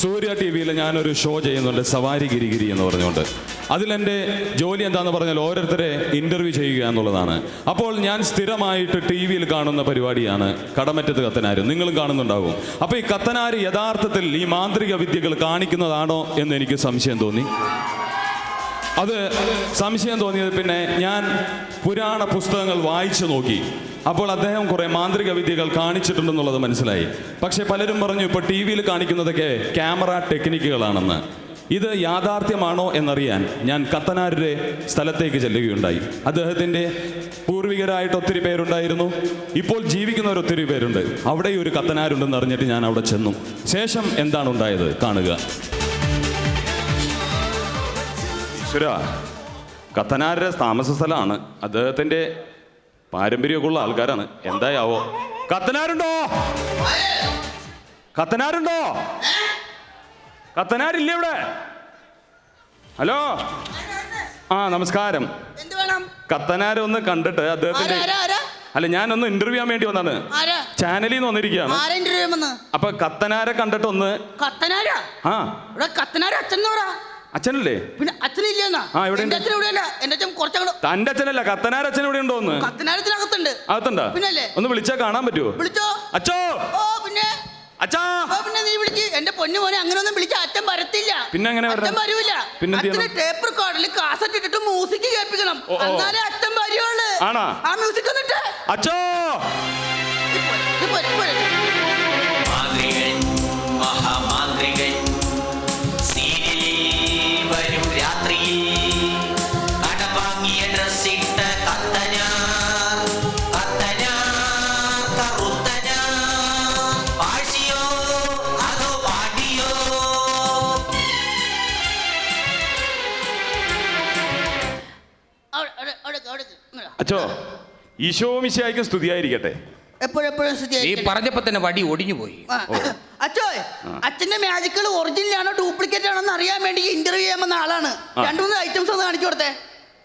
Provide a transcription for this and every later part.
സൂര്യ T വിയിൽ ഞാനൊരു show ചെയ്യുന്നുണ്ട് സവാരി ഗിരിഗിരി എന്ന് പറഞ്ഞുകൊണ്ട്. അതിലെന്റെ ജോലി എന്താണെന്ന് പറഞ്ഞാൽ ഓരോരുത്തരെ ഇന്റർവ്യൂ ചെയ്യുക എന്നുള്ളതാണ്. അപ്പോൾ ഞാൻ സ്ഥിരമായിട്ട് ടി വിയിൽ കാണുന്ന പരിപാടിയാണ് കടമറ്റത്ത് കത്തനാര്. നിങ്ങളും കാണുന്നുണ്ടാകും അപ്പോൾ ഈ കത്തനാര് യഥാർത്ഥത്തിൽ ഈ മാന്ത്രിക വിദ്യകൾ കാണിക്കുന്നതാണോ എന്ന് എനിക്ക് സംശയം തോന്നി. അത് സംശയം തോന്നിയത് പിന്നെ ഞാൻ പുരാണ പുസ്തകങ്ങൾ വായിച്ചു നോക്കി. അപ്പോൾ അദ്ദേഹം കുറെ മാന്ത്രിക വിദ്യകൾ കാണിച്ചിട്ടുണ്ടെന്നുള്ളത് മനസ്സിലായി. പക്ഷെ പലരും പറഞ്ഞു ഇപ്പോൾ ടി വിയിൽ കാണിക്കുന്നതൊക്കെ ക്യാമറ ടെക്നിക്കുകളാണെന്ന്. ഇത് യാഥാർത്ഥ്യമാണോ എന്നറിയാൻ ഞാൻ കത്തനാരുടെ സ്ഥലത്തേക്ക് ചെല്ലുകയുണ്ടായി. അദ്ദേഹത്തിന്റെ പൂർവികരായിട്ട് ഒത്തിരി പേരുണ്ടായിരുന്നു. ഇപ്പോൾ ജീവിക്കുന്നവർ ഒത്തിരി പേരുണ്ട്. അവിടെ ഒരു കത്തനാരുണ്ടെന്ന് അറിഞ്ഞിട്ട് ഞാൻ അവിടെ ചെന്നു. ശേഷം എന്താണ് ഉണ്ടായത്? കാണുക. ഈശ്വര കത്തനാരുടെ താമസ സ്ഥലമാണ് അദ്ദേഹത്തിന്റെ പാരമ്പര്യമൊക്കെ ഉള്ള ആൾക്കാരാണ്. എന്തായാവോ? കത്തനാരുണ്ടോ കത്തനാരുണ്ടോ കത്തനാരില്ലേ ഇവിടെ? ഹലോ? ആ നമസ്കാരം. കത്തനാരെ ഒന്ന് കണ്ടിട്ട് അദ്ദേഹത്തിന്റെ അല്ല ഞാൻ ഒന്ന് ഞാനൊന്ന് ഇന്റർവ്യൂ ചെയ്യാൻ വേണ്ടി വന്നാണ് ചാനലിൽ നിന്ന് വന്നിരിക്കുകയാണ്. അപ്പൊ കത്തനാരെ കണ്ടിട്ട് ഒന്ന് കത്തനാരാ ആ. ഇവിടെ കത്തനാര അച്ഛൻ അച്ഛനല്ലേ? പിന്നെ അച്ഛനില്ലെന്നാ? ആ, ഉണ്ട്. അച്ഛൻ ഇവിടെയല്ല. എന്റെ അച്ഛൻ കുറച്ചങ്ങോട്ട് തന്റെ അച്ഛനല്ല കത്തനാരച്ഛൻ ഇവിടെ ഉണ്ടോ ഒന്ന്? കത്തനാരത്തിനകത്തുണ്ട് അകത്തുണ്ടോ? പിന്നല്ലേ? ഒന്ന് വിളിച്ചാ കാണാൻ പറ്റുമോ വിളിച്ചോ? അച്ചോ ഓ പിന്നെ? അച്ഛാ! ഓ പിന്നെ നീ വിളിച്ച് എന്റെ പൊന്നു മോനെ അങ്ങനെ ഒന്നും വിളിച്ച അച്ഛൻ വരത്തില്ല. പിന്നെ എങ്ങനെ വരണം? അച്ഛൻ വരൂല. പിന്നെ എന്ത് അച്ഛന് ചെയ്യണം? ടേപ്പ് റെക്കോർഡിൽ കാസറ്റ് ഇട്ടിട്ട് മ്യൂസിക് കേൾപ്പിക്കണം. ഓ, ഓ. എന്നാലേ അച്ഛൻ വരുവുള്ളൂ ആണോ? ആ മ്യൂസിക് എന്നിട്ട് അച്ചോ മാന്ത്രികൻ മഹാമാന്ത്രികൻ ഈശോ മിശിയായിക്കും സ്തുതിയായിരിക്കട്ടെ. എപ്പോഴെപ്പോഴും ഈ പറഞ്ഞപ്പോ തന്നെ വടി ഒടിഞ്ഞു പോയി അച്ഛോ അച്ഛന്റെ മാജിക്കുകൾ ഒറിജിനൽ ആണോ ഡ്യൂപ്ലിക്കേറ്റ് ആണോ എന്ന് അറിയാൻ വേണ്ടി ഇന്റർവ്യൂ ചെയ്യാൻ വന്ന ആളാണ്. രണ്ടു മൂന്ന് ഐറ്റംസ് ഒന്ന് കാണിച്ചു കൊടുത്തേ.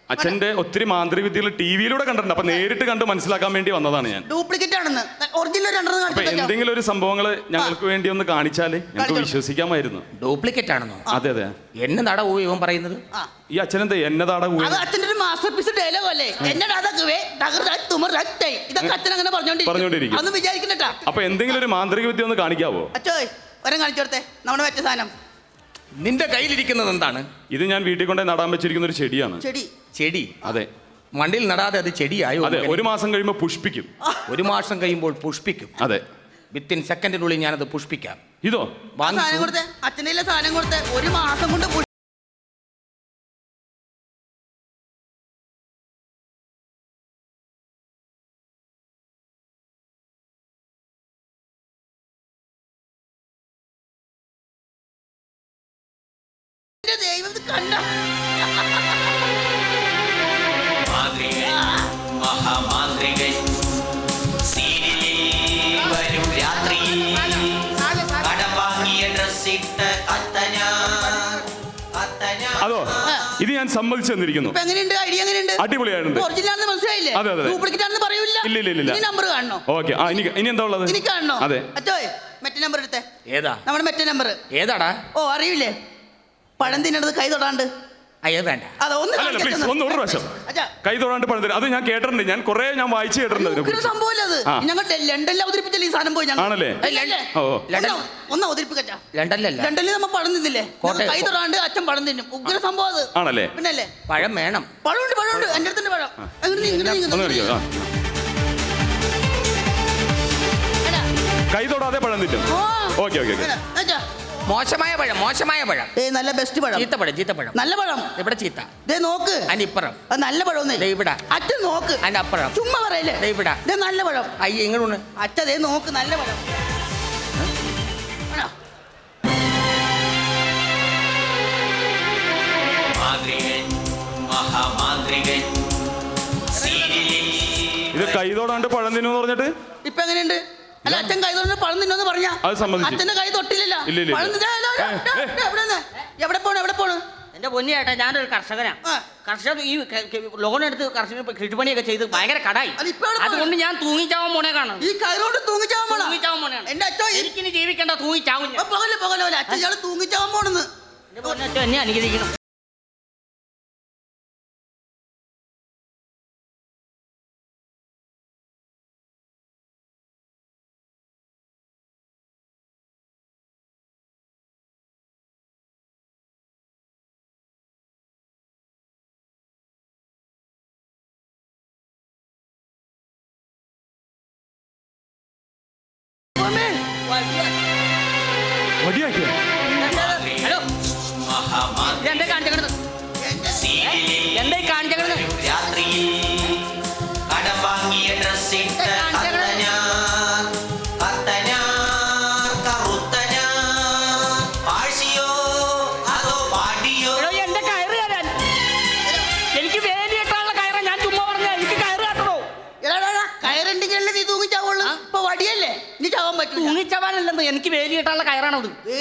അച്ഛന്റെ ഒത്തിരി മാന്ത്രിക വിദ്യകൾ ടി വിയിലൂടെ കണ്ടിട്ടുണ്ട്. അപ്പൊ നേരിട്ട് കണ്ട് മനസ്സിലാക്കാൻ വേണ്ടി വന്നതാണ് ഞാൻ. ഡ്യൂപ്ലിക്കേറ്റ് ആണെന്ന്. ഒറിജിനൽ രണ്ടെന്ന് അപ്പൊ കാണിച്ചു എന്തെങ്കിലും ഒരു സംഭവങ്ങൾ ഞങ്ങൾക്ക് വേണ്ടി ഒന്ന് കാണിച്ചാലേ? ഞങ്ങൾക്ക് വിശ്വസിക്കാമായിരുന്നു. ഡ്യൂപ്ലിക്കേറ്റ് ആണെന്നോ? അതെ അതെ. എന്നെ നട പോയി ഇവൻ പറയുന്നത്? ആ. ഈ അച്ഛനെന്താ? എന്നതാടാ അത് അച്ഛന്റെ ഒരു മാസ്റ്റർ പീസ് ഡയലോഗ് അല്ലേ? എന്നെ എന്നടാ അതൊക്കെ ഇതൊക്കെ അച്ഛൻ അങ്ങനെ പറഞ്ഞോണ്ടിരിക്കും. പറഞ്ഞോണ്ടിരിക്കും. അതൊന്നും വിചാരിക്കണ്ടാ അപ്പൊ എന്തെങ്കിലും ഒരു മാന്ത്രിക വിദ്യ ഒന്ന് കാണിക്കാവോ? അച്ഛോ ഒരം കാണിച്ചു കൊടുത്തേ നമ്മുടെ മറ്റേ സാധനം. നിന്റെ കയ്യിലിരിക്കുന്നത് എന്താണ്? ഇത് ഞാൻ വീട്ടിൽ കൊണ്ടേ നടാൻ വെച്ചിരിക്കുന്ന ഒരു ചെടിയാണ്. ചെടി. ചെടി? അതെ. മണ്ണിൽ നടാതെ അത് ചെടിയായോ? അതെ ഒരു മാസം കഴിയുമ്പോൾ പുഷ്പിക്കും. ഒരു മാസം കഴിയുമ്പോൾ പുഷ്പിക്കും. അതെ. വിത്തിൻ സെക്കൻഡിനുള്ളിൽ ഞാനത് പുഷ്പിക്കാം. ഇതോ? വാങ്ങി സാധനം കൊടുത്തേ. അച്ഛനെ സാധനം കൊടുത്തേ. ഒരു മാസം കൊണ്ട് ദൈവം കണ്ടോ? മാന്ത്രികൻ മഹാമാന്ത്രികൻ സീരിയലിൽ വരും രാത്രിയിൽ കടം വാങ്ങിയ ഡ്രസ്സിട്ട കത്തനാർ അതോ ഇത് ഞാൻ സമ്മതിച്ചു തന്നിരിക്കുന്നു ഇപ്പൊ എങ്ങനെയുണ്ട്? ഐഡിയ എങ്ങനെയുണ്ട്? അടിപൊളിയായിട്ടുണ്ട്. ഒറിജിനൽ ആണെന്ന് മനസ്സിലായില്ലേ? അതെ, അതെ. ഡ്യൂപ്ലിക്കേറ്റ് ആണെന്ന് പറയൂല. ഇല്ല, ഇല്ല, ഇല്ല. ഈ നമ്പർ കാണണോ? ഓക്കെ. ആ ഇനി ഇനി എന്താ ഉള്ളത്? ഇനി കാണണോ? അതെ. മറ്റേ നമ്പർ എടുത്തേ. ഏതാ? നമ്മുടെ മറ്റേ നമ്പർ ഏതാടാ? ഓ അറിയില്ലേ? പഴം തിന്നണത് കൈ തൊടാണ്ട്. അയ്യോ വേണ്ട. അതെ ഒന്ന് അല്ലല്ല കാണിക്ക് പ്ലീസ് അച്ഛന്. ഒന്ന് ഒരു പ്രാവശ്യം. അച്ഛാ. കൈ തൊടാണ്ട് പണിതരും അത് ഞാൻ കേട്ടിട്ടുണ്ട്. ഞാൻ കുറേ ഞാൻ വായിച്ചു കേട്ടിട്ടുണ്ട് അതിനെ ഉഗ്ര കുറിച്ച്. സംഭവമല്ലേ അത്. ആ. ഞങ്ങൾ ലണ്ടനിൽ അവതരിപ്പിച്ചല്ലേ ഈ സാധനം പോയി ഞങ്ങൾ? ആണല്ലേ? അല്ലല്ലേ? ഓ, ഓ. ഒന്ന് ഒന്ന് അവതരിപ്പിക്കച്ചാ ലണ്ടനിലല്ല. ലണ്ടനിൽ നമ്മ പഴം തിന്നില്ലേ? കോട്ടയം. കൈ തൊടാണ്ട് അച്ഛൻ പഴം തിന്നും. ഉഗ്ര സംഭവം അത്. ആണല്ലേ? പിന്നല്ലേ? പഴം വേണം. പഴമുണ്ട് പഴമുണ്ട്. അടുത്തുണ്ട് പഴം. ഇങ്ങനെ ഇങ്ങനെ ഒന്ന്. ആ. കൈ തൊടാതെ പഴം ഓ. Okay okay okay. മോശമായ പഴം മോശമായ പഴം. ഏ നല്ല ബെസ്റ്റ് പഴം. ചീത്തപ്പഴം പഴം നല്ല പഴം. ഇവിടെ ചീത്ത. ദേ നോക്ക്. അതിന്റെ ഇപ്പുറം അത് നല്ല പഴം ദേ ഇവിടെ. അച്ഛൻ നോക്ക്. അതിന്റെ അപ്പുറം ചുമ്മാ പറയല്ലേ? ദേ ഇവിടെ. ദേ നല്ല പഴം. അയ്യ ഇങ്ങോട്ട് അച്ഛ ദേ നോക്ക് നല്ല പഴം. മാന്ത്രികൻ മഹാമാന്ത്രികൻ സീരിയലിൽ ഇത് കൈ തൊടാണ്ട് പഴം തിന്നു എന്ന് പറഞ്ഞിട്ട്? ഇപ്പൊ എങ്ങനെയുണ്ട് അല്ല അച്ഛൻ കൈ തൊട്ട് പഴം തിന്നോന്ന് പറഞ്ഞ. അത് സമ്മതിച്ചു. അച്ഛന്റെ കൈ തൊട്ടില്ലല്ലോ. ഇല്ല, ഇല്ല, പഴം ഇല്ല. തിന്നാ- ഏ, ഏ, ഏ, എവിടെ നിന്ന്? എവിടെ പോണു എവിടെ പോണു? എന്റെ പൊന്നി ചേട്ടാ ഞാനൊരു കർഷകനാ ആ. കർഷകർ ഈ ലോൺ എടുത്ത് കർഷകർ ഇപ്പൊ കൃഷിപ്പണിയൊക്കെ ചെയ്ത് ഭയങ്കര കടായി. അത് ഇപ്പൊ എവിടെ പോയി? അതുകൊണ്ട് ഞാൻ തൂങ്ങിച്ചാവാൻ പോണേ കാണാം ഈ കൈകൊണ്ട് തൂങ്ങിച്ചാവാൻ പോണ? തൂങ്ങിച്ചാവാൻ പോണേണ് എന്റെ അച്ഛൻ ഈ- എനിക്കിനി ജീവിക്കണ്ട തൂങ്ങിച്ചാവും ഞാൻ പകൽ പകല അച്ഛൻ ഇയാൾ തൂങ്ങിച്ചാവാൻ പോണെന്ന്. എന്റെ പൊന്നച്ഛൻ എന്നെ അനുഗ്രഹിക്കണം വടിയാക്കിയോ ഹലോ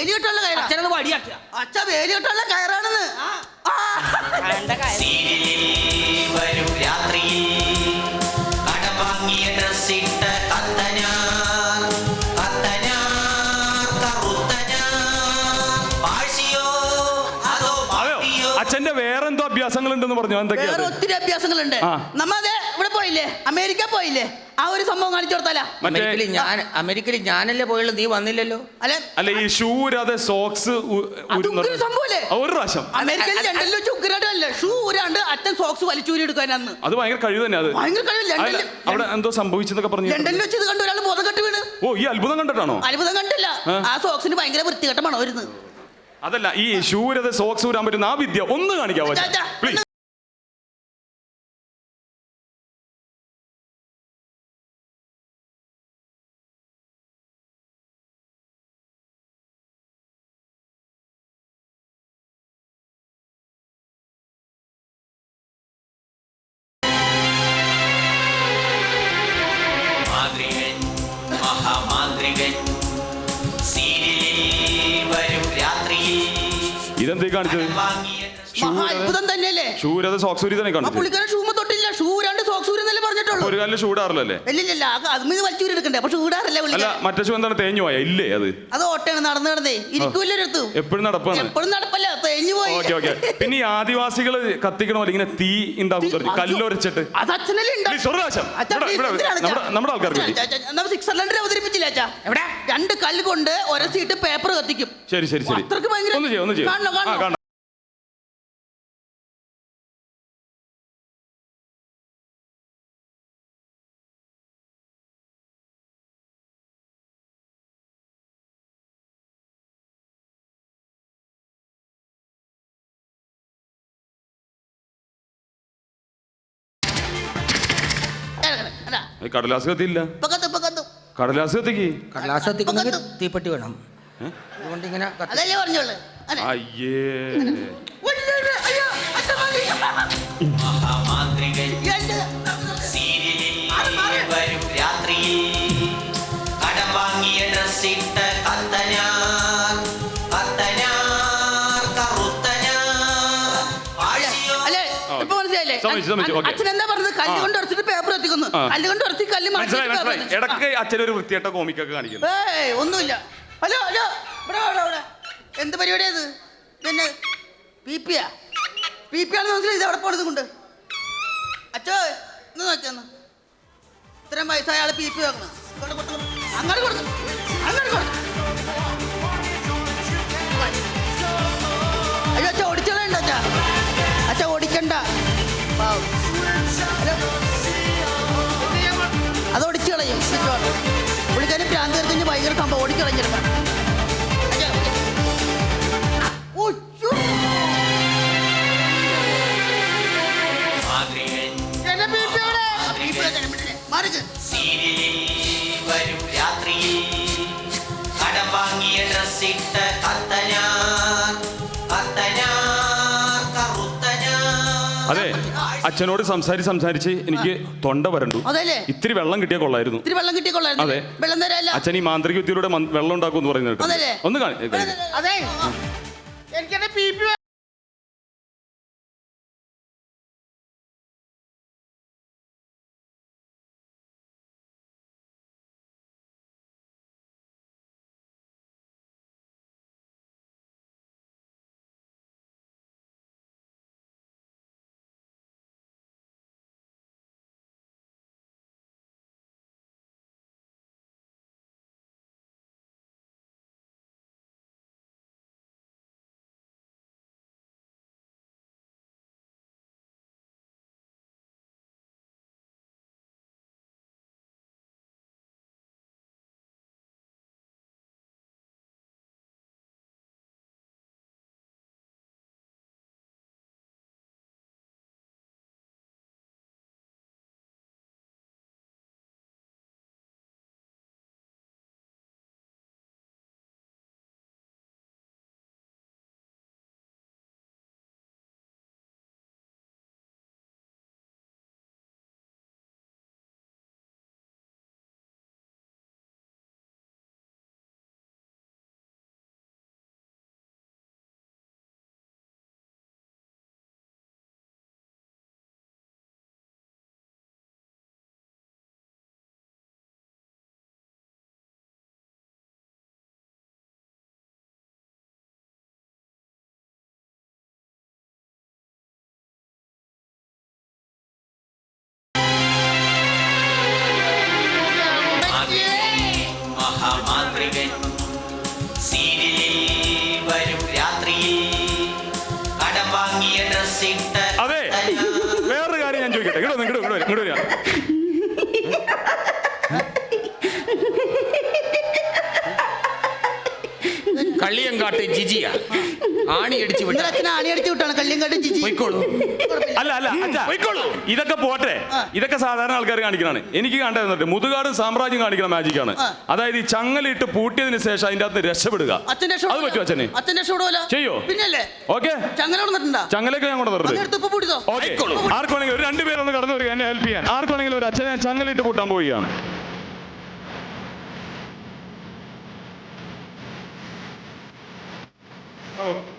വേലിയോട്ടുള്ള കയറ. അച്ഛനൊന്ന് വടിയാക്കിയ. അച്ഛ വേലിയോട്ടുള്ള കയറാണെന്ന്. വരും രാത്രിയിൽ പാഴ്സിയോ അതോ അതെയോ? അച്ഛന്റെ വേറെന്തോ അഭ്യാസങ്ങൾ ഉണ്ടെന്ന് പറഞ്ഞു? എന്തൊക്കെയാ വേറെ? ഒത്തിരി അഭ്യാസങ്ങളുണ്ട്. നമ്മളെ നമ്മ അതെ പോയില്ലേ? അമേരിക്ക പോയില്ലേ? ആ ഒരു സംഭവം കാണിച്ചു കൊടുത്താലാ. അമേരിക്കയിൽ ഞാൻ അമേരിക്കയിൽ ഞാനല്ലേ പോയുള്ളൂ? നീ വന്നില്ലല്ലോ? അല്ലെ അല്ല ഈ ഷൂ ഇരാതെ സോക്സ് സംഭവല്ലേ? ഒരു പ്രാവശ്യം. അമേരിക്കയിൽ ലണ്ടനിൽ ചുക്കരല്ലേ ഷൂ ഊരാണ്ട് അച്ഛൻ സോക്സ് വലിച്ചൂരി എടുക്കാനാന്ന് അത് ഭയങ്കര കഴിവ് തന്നെ അത്. ഭയങ്കര കഴിവ്. ലണ്ടനിൽ അവിടെ എന്തോ സംഭവിച്ചെന്നൊക്കെ പറഞ്ഞു ലണ്ടനിൽ വെച്ച് ഇത് കണ്ട് ഒരാൾ ബോധം കെട്ട് വീണ്. ഓ ഈ അത്ഭുതം കണ്ടിട്ടാണോ? അത്ഭുതം കണ്ടില്ല ആ. സോക്സിന് ഭയങ്കര വൃത്തികെട്ട മണമായിരുന്നു. അതല്ല ഈ ഷൂരത് സോക്സ് ഊരാൻ പറ്റുന്ന ആ വിദ്യ ഒന്ന് കാണിക്കാവോ? പ്ലീസ് കാണിച്ചത് വാങ്ങിയ മഹാ അത്ഭുതം തന്നെയല്ലേ? ഷൂ ഇരാതെ സോക്സ് ഊരി തന്നെ ആ പുള്ളിക്കാരൻ ഷൂമ തൊട്ടില്ല. ഷൂ രണ്ട് സോക്സ് ഊരെന്നല്ലേ പറഞ്ഞിട്ടുള്ളൂ. ഒരു കാലിൽ ഷൂ ഇടാറില്ലല്ലേ? ഇല്ലില്ല അത് മീത് വലിച്ചൂരി എടുക്കണ്ടേ? അപ്പൊ ഷൂ ഇടാറല്ലേ അല്ല പുള്ളിക്കാരൻ മറ്റേ ഷൂ എന്താണ്? തേഞ്ഞു പോയ? ഇല്ലേ അത്? അത് ഓട്ടയാണ് നടന്നു നടന്നേ. ഇരിക്കൂല്ലോ അടുത്ത് എപ്പോഴും നടപ്പാണ്. എപ്പോഴും നടപ്പല്ല. തേഞ്ഞു പോയി. Okay okay. പിന്നെ ഈ ആദിവാസികൾ കത്തിക്കണ പോലെ ഇങ്ങനെ തീ ഉണ്ടാക്കും പറഞ്ഞു കല്ലൊരച്ചിട്ട്. അത് അച്ഛനല്ലേ ഉണ്ടാ- പ്ലീസ് ഒരു പ്രാവശ്യം. അച്ഛാ, ഇവിടെ- ഇവിടെ എന്തിനാണ് നമ്മുടെ നമ്മുടെ ആൾക്കാർക്ക് വേണ്ടി. അച്ഛാ, അച്ഛാ, നമ്മൾ സ്വിറ്റ്സർലൻഡിൽ അവതരിപ്പിച്ചില്ല അച്ഛാ? എവിടെ? രണ്ട് കല്ല് കൊണ്ട് ഒരസിയിട്ട് പേപ്പർ കത്തിക്കും. ശരി ശരി ശരി. അത്രയ്ക്ക് ഭയങ്കര- ഒന്ന് ചെയ്യോ ഒന്ന് ചെയ്യോ. കാണണോ, ആ കാണണോ? കാണാം കടലാസ് കത്തിയില്ല? കടലാസ് കത്തിക്ക്? കടലാസ് കത്തിക്കുന്നെങ്കിൽ തീപ്പെട്ടി വേണം. അതുകൊണ്ട് ഇങ്ങനെ കത്തി- അതല്ലേ പറഞ്ഞോളൂ അതെ. അയ്യേ. എന്റെ- ഓക്കേ. അച്ഛൻ എന്താ പറഞ്ഞത് കല്ല് കൊണ്ട് ഉറച്ചിട്ട് പേപ്പർ കല്ല് കൊണ്ട് ഉറച്ച് കല്ല് മനസ്സിലായി മനസ്സിലായി. അച്ഛനൊരു വൃത്തിയായിട്ട കോമിക്കൊക്കെ കാണിക്കുന്നു. ഏയ് ഒന്നുമില്ല. Hello hello. ഇവിടെ വാ, ഇവിടെ ഇവിടെ എന്ത് പരിപാടിയാ ഇത് പിന്നെ പി പിയാ പി പി ആണെന്ന് മനസ്സിലായി. ഇത് എവിടെ പോണത് കൊണ്ട്? അച്ഛോ ഇന്ന് നോക്കിയെന്ന് ഇത്രയും വയസ്സായ ആൾ പി പി വെക്കണം കൊടുത്തു. അങ്ങോട്ട് കൊടുത്തു. അങ്ങോട്ട് ഭ്രാന്ത് കഴിഞ്ഞ് ഭയങ്കര സംഭവം ഓടിച്ചു കളഞ്ഞിരുന്നു മാന്ത്രികൻ സീരിയലിൽ വരും. അച്ഛനോട് സംസാരിച്ച് സംസാരിച്ച് എനിക്ക് തൊണ്ട വരണ്ടു. അതല്ലേ? ഇത്തിരി വെള്ളം കിട്ടിയ കൊള്ളായിരുന്നു. ഇത്തിരി വെള്ളം കിട്ടിയ കൊള്ളായിരുന്നു. അതെ. വെള്ളം തരാല്ല അച്ഛൻ ഈ മാന്ത്രിക വിദ്യയിലൂടെ മൻ- വെള്ളം ഉണ്ടാക്കും എന്ന് പറയുന്നത് കേട്ടോ. അതല്ലേ? ഒന്ന് കാണി അതെ. എനിക്കെന്നെ പി പി കല്യങ്കാട്ട് ജിജിയ. ആണി അടിച്ചു വിട്ടു അച്ഛനെ വിട്ടാണ്? ജിജി. പോയിക്കോളൂ. അല്ല അല്ല അച്ഛാ, പോയിക്കോളൂ. ഇതൊക്കെ പോട്ടെ. ഇതൊക്കെ സാധാരണ ആൾക്കാർ കാണിക്കണാണ് എനിക്ക് കണ്ടിരുന്നിട്ട് മുതുകാട് സാമ്രാജ്യം കാണിക്കുന്ന മാജിക്കാണ് ആണ്. അതായത് ഈ ചങ്ങലിട്ട് പൂട്ടിയതിന് ശേഷം അതിന്റെ അകത്ത് രക്ഷപ്പെടുക. അച്ഛൻ അത് പറ്റുമോ അച്ഛനെ? ചെയ്യോ? പിന്നല്ലേ ഓക്കെ. ചങ്ങല കൊടുത്തിട്ടുണ്ടാ ചങ്ങലൊക്കെ ഞാൻ കൊണ്ട് നിർത്തി അതെടുത്ത് ഓക്കെ. ആർക്കാണെങ്കിൽ ഒരു രണ്ടുപേരൊന്ന് കടന്നു വരിക എന്നെ ഹെൽപ്പ് ചെയ്യാൻ. ആർക്കാണെങ്കിലും ഒരു അച്ഛനെ ചങ്ങലിട്ട് പൂട്ടാൻ പോവുകയാണ്. oh,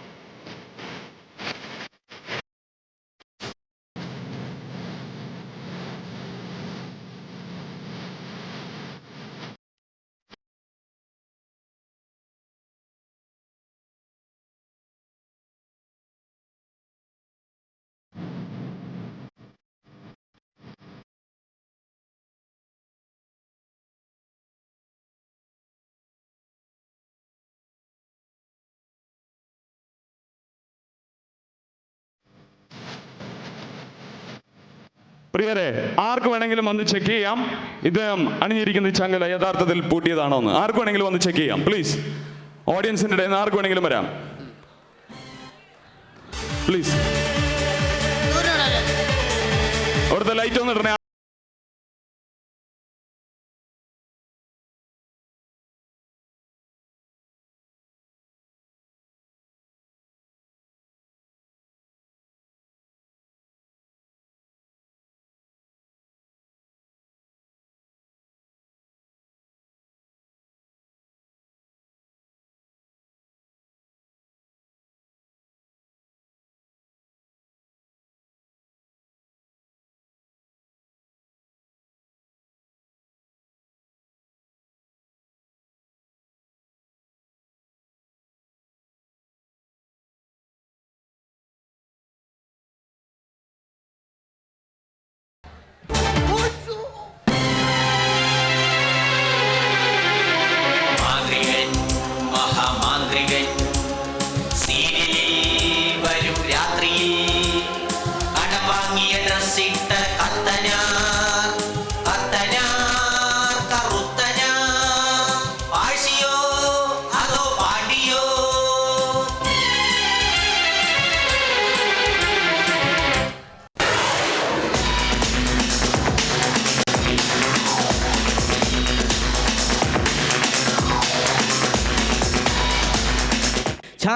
പ്രിയരെ ആർക്ക് വേണമെങ്കിലും വന്ന് ചെക്ക് ചെയ്യാം. ഇദ്ദേഹം അണിഞ്ഞിരിക്കുന്ന ചങ്ങല യഥാർത്ഥത്തിൽ പൂട്ടിയതാണോ എന്ന്. ആർക്ക് വേണമെങ്കിലും വന്ന് ചെക്ക് ചെയ്യാം. പ്ലീസ് ഓഡിയൻസിന്റെ ഇടയിൽ നിന്ന് ആർക്ക് വേണമെങ്കിലും വരാം. പ്ലീസ്? അവിടുത്തെ ലൈറ്റ് ഒന്ന് ഇടണേ.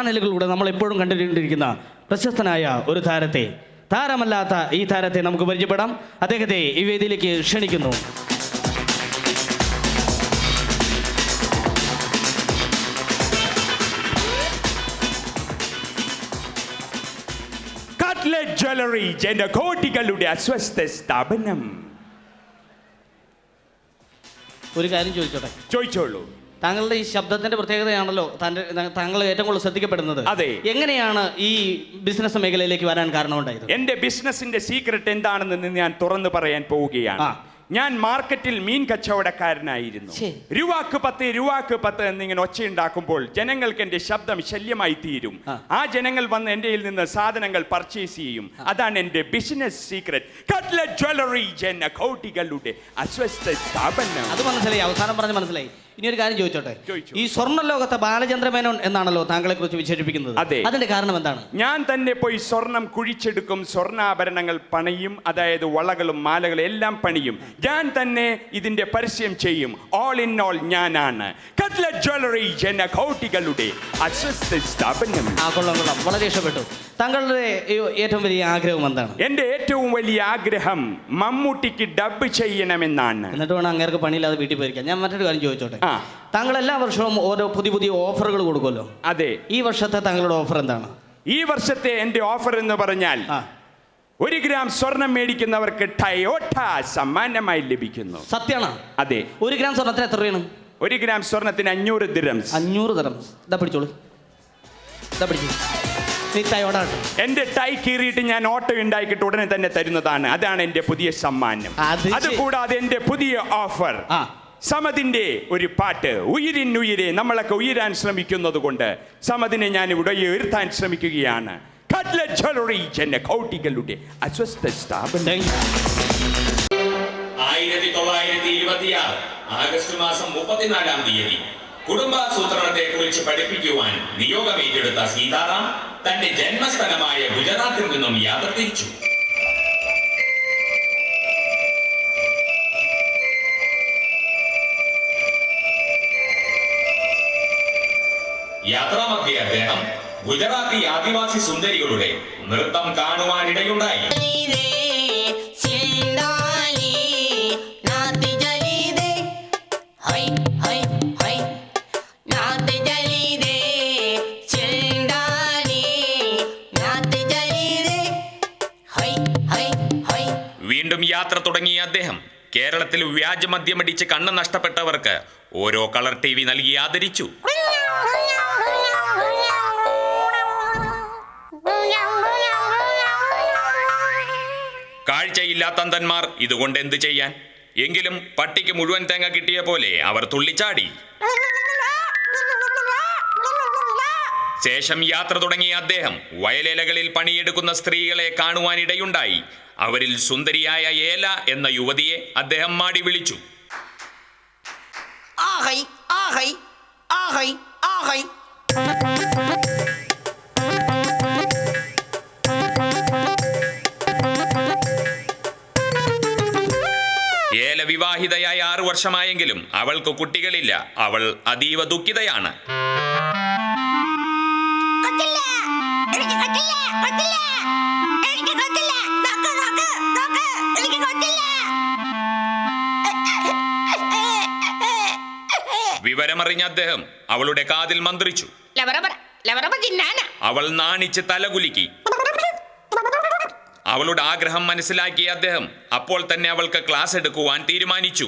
ചാനലുകളിലൂടെ നമ്മൾ എപ്പോഴും കണ്ടുകൊണ്ടിരിക്കുന്ന പ്രശസ്തനായ ഒരു താരത്തെ. താരമല്ലാത്ത ഈ താരത്തെ നമുക്ക് പരിചയപ്പെടാം. അദ്ദേഹത്തെ ഈ വേദിയിലേക്ക് ക്ഷണിക്കുന്നു. കട്ട്ലറ്റ് അസ്വസ്ഥ സ്ഥാപനം. ഒരു കാര്യം ചോദിച്ചോട്ടെ? ചോദിച്ചോളൂ. താങ്കളുടെ ഈ ശബ്ദത്തിന്റെ പ്രത്യേകതയാണല്ലോ തന്റെ താങ്കൾ ഏറ്റവും കൂടുതൽ ശ്രദ്ധിക്കപ്പെടുന്നത്. അതെ. എങ്ങനെയാണ് ഈ ബിസിനസ് മേഖലയിലേക്ക് വരാൻ കാരണമുണ്ടായത് എന്റെ ബിസിനസിന്റെ സീക്രട്ട് എന്താണെന്ന് ഞാൻ തുറന്നു പറയാൻ പോവുകയാണ്. ഞാൻ മാർക്കറ്റിൽ മീൻ കച്ചവടക്കാരനായിരുന്നു. ഛേ. രൂപാക്ക് പത്ത് രൂപാക്ക് പത്ത് എന്നിങ്ങനെ ഒച്ചയുണ്ടാക്കുമ്പോൾ ജനങ്ങൾക്ക് എന്റെ ശബ്ദം ശല്യമായി തീരും. ആ. ജനങ്ങൾ വന്ന് എന്റെ നിന്ന് സാധനങ്ങൾ പർച്ചേസ് ചെയ്യും. അതാണ് എന്റെ ബിസിനസ് സീക്രട്ട് കട്ട്ലറ്റ് ജ്വല്ലറി ജനകോടികളുടെ അസ്വസ്ഥ സ്ഥാപനം. അത് മനസ്സിലായി. അവസാനം പറഞ്ഞ് മനസ്സിലായി. ഇനി ഒരു കാര്യം ചോദിച്ചോട്ടെ? ഈ സ്വർണ ലോകത്തെ ബാലചന്ദ്രമേനോൻ എന്നാണല്ലോ താങ്കളെ കുറിച്ച് വിശേഷിപ്പിക്കുന്നത്. അതെ. അതിന്റെ കാരണം എന്താണ്? ഞാൻ തന്നെ പോയി സ്വർണം കുഴിച്ചെടുക്കും സ്വർണാഭരണങ്ങൾ പണിയും അതായത് വളകളും മാലകളും എല്ലാം പണിയും. ഞാൻ തന്നെ ഇതിന്റെ പരസ്യം ചെയ്യും. ഓൾ ഇൻ ഓൾ ഞാനാണ്. കട്ട്ലറ്റ് ജ്വല്ലറി ജനകൗട്ടികളുടെ അസ്വസ്ഥ സ്ഥാപനം. ആ കൊള്ളാം കൊള്ളാം. വളരെ ഇഷ്ടപ്പെട്ടു. താങ്കളുടെ ഏറ്റവും വലിയ ആഗ്രഹം എന്താണ്? എന്റെ ഏറ്റവും വലിയ ആഗ്രഹം മമ്മൂട്ടിക്ക് ഡബ് ചെയ്യണമെന്നാണ്. എന്നിട്ട് വേണം അങ്ങേർക്ക് പണിയില്ലാതെ വീട്ടിൽ പോയിരിക്കാം ഞാൻ മറ്റൊരു കാര്യം ചോദിച്ചോട്ടെ. താങ്കൾ എല്ലാ വർഷവും ഓരോ പുതിയ പുതിയ ഓഫറുകൾ കൊടുക്കുമല്ലോ? അതെ. ഈ വർഷത്തെ താങ്കളുടെ ഓഫർ എന്താണ്? ഈ വർഷത്തെ എന്റെ ഓഫർ എന്ന് പറഞ്ഞാൽ ഒരു ഗ്രാം സ്വർണം മേടിക്കുന്നവർക്ക് ടയോട്ട സമ്മാനമായി ലഭിക്കുന്നു. സത്യമാണ് അതെ. ഒരു ഗ്രാം സ്വർണത്തിന് എത്ര രൂപയാണ്? ഒരു ഗ്രാം സ്വർണത്തിന് അഞ്ഞൂറ് ദിരംസ്. അഞ്ഞൂറ് ദിരംസ്. ഇതാ പിടിച്ചോളൂ. ഇതാ പിടിച്ചു നീ ടയോട്ട എന്റെ ടൈ കീറിയിട്ട് ഞാൻ ഓട്ടോ ഉണ്ടാക്കിയിട്ട് ഉടനെ തന്നെ തരുന്നതാണ്. അതാണ് എന്റെ പുതിയ സമ്മാനം. അതുകൂടാതെ എന്റെ പുതിയ ഓഫർ. ആ. സമതിന്റെ ഒരു പാട്ട് ഉയിരിൻ ഉയിരിനുയിരെ നമ്മളൊക്കെ ഉയരാൻ ശ്രമിക്കുന്നത് കൊണ്ട് സമതിനെ ഞാൻ ഇവിടെ ഉയർത്താൻ ശ്രമിക്കുകയാണ്. ജനകൗട്ടികളുടെ അസ്വസ്ഥ സ്ഥാപനം. ആയിരത്തി തൊള്ളായിരത്തി ഇരുപത്തിയാറ് ആഗസ്റ്റ് മാസം മുപ്പത്തിനാലാം തീയതി കുടുംബാസൂത്രണത്തെ കുറിച്ച് പഠിപ്പിക്കുവാൻ നിയോഗമേറ്റെടുത്ത സീതാറാം തന്റെ ജന്മസ്ഥലമായ ഗുജറാത്തിൽ നിന്നും യാത്ര തിരിച്ചു യാത്രാമധ്യേ അദ്ദേഹം ഗുജറാത്തി ആദിവാസി സുന്ദരികളുടെ നൃത്തം കാണുവാനിടയുണ്ടായി. വീണ്ടും യാത്ര തുടങ്ങിയ അദ്ദേഹം കേരളത്തിൽ വ്യാജമദ്യമടിച്ച് കണ്ണ് നഷ്ടപ്പെട്ടവർക്ക് ഓരോ കളർ ടി വി നൽകി ആദരിച്ചു. കാഴ്ചയില്ലാത്ത തന്തന്മാർ ഇതുകൊണ്ട് എന്തു ചെയ്യാൻ? എങ്കിലും പട്ടിക്ക് മുഴുവൻ തേങ്ങ കിട്ടിയ പോലെ അവർ തുള്ളിച്ചാടി. ശേഷം യാത്ര തുടങ്ങിയ അദ്ദേഹം വയലേലകളിൽ പണിയെടുക്കുന്ന സ്ത്രീകളെ കാണുവാനിടയുണ്ടായി. അവരിൽ സുന്ദരിയായ ഏല എന്ന യുവതിയെ അദ്ദേഹം മാടി വിളിച്ചു. ആഹൈ ആഹൈ ആഹൈ ആഹൈ. വിവാഹിതയായ ആറു വർഷമായെങ്കിലും അവൾക്ക് കുട്ടികളില്ല. അവൾ അതീവ ദുഃഖിതയാണ്. വിവരമറിഞ്ഞ അദ്ദേഹം അവളുടെ കാതിൽ മന്ത്രിച്ചു. അവൾ നാണിച്ച് തലകുലുക്കി. അവളുടെ ആഗ്രഹം മനസ്സിലാക്കിയ അദ്ദേഹം അപ്പോൾ തന്നെ അവൾക്ക് ക്ലാസ് എടുക്കുവാൻ തീരുമാനിച്ചു.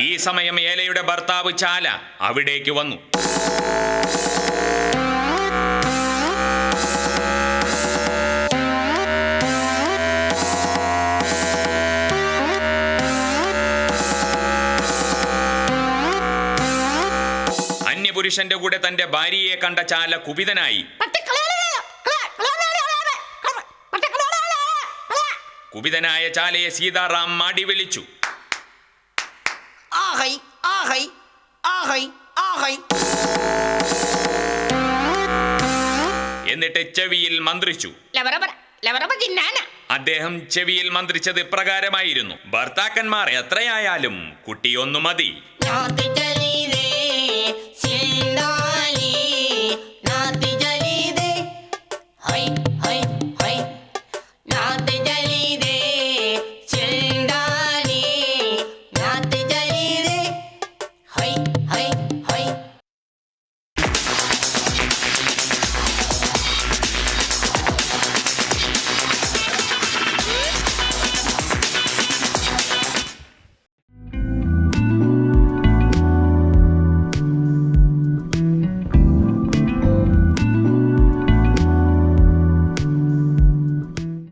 ഈ സമയം ഏലയുടെ ഭർത്താവ് ചാല അവിടേക്ക് വന്നു. അന്യപുരുഷന്റെ കൂടെ തന്റെ ഭാര്യയെ കണ്ട ചാല കുപിതനായി. കുപിതനായ ചാലയെ സീതാറാം മാടി വിളിച്ചു. ആഹൈ ആഹൈ ആഹൈ ആഹൈ. എന്നിട്ട് ചെവിയിൽ മന്ത്രിച്ചു. അദ്ദേഹം ചെവിയിൽ മന്ത്രിച്ചത് ഇപ്രകാരമായിരുന്നു ഭർത്താക്കന്മാർ എത്രയായാലും കുട്ടിയൊന്നു മതി.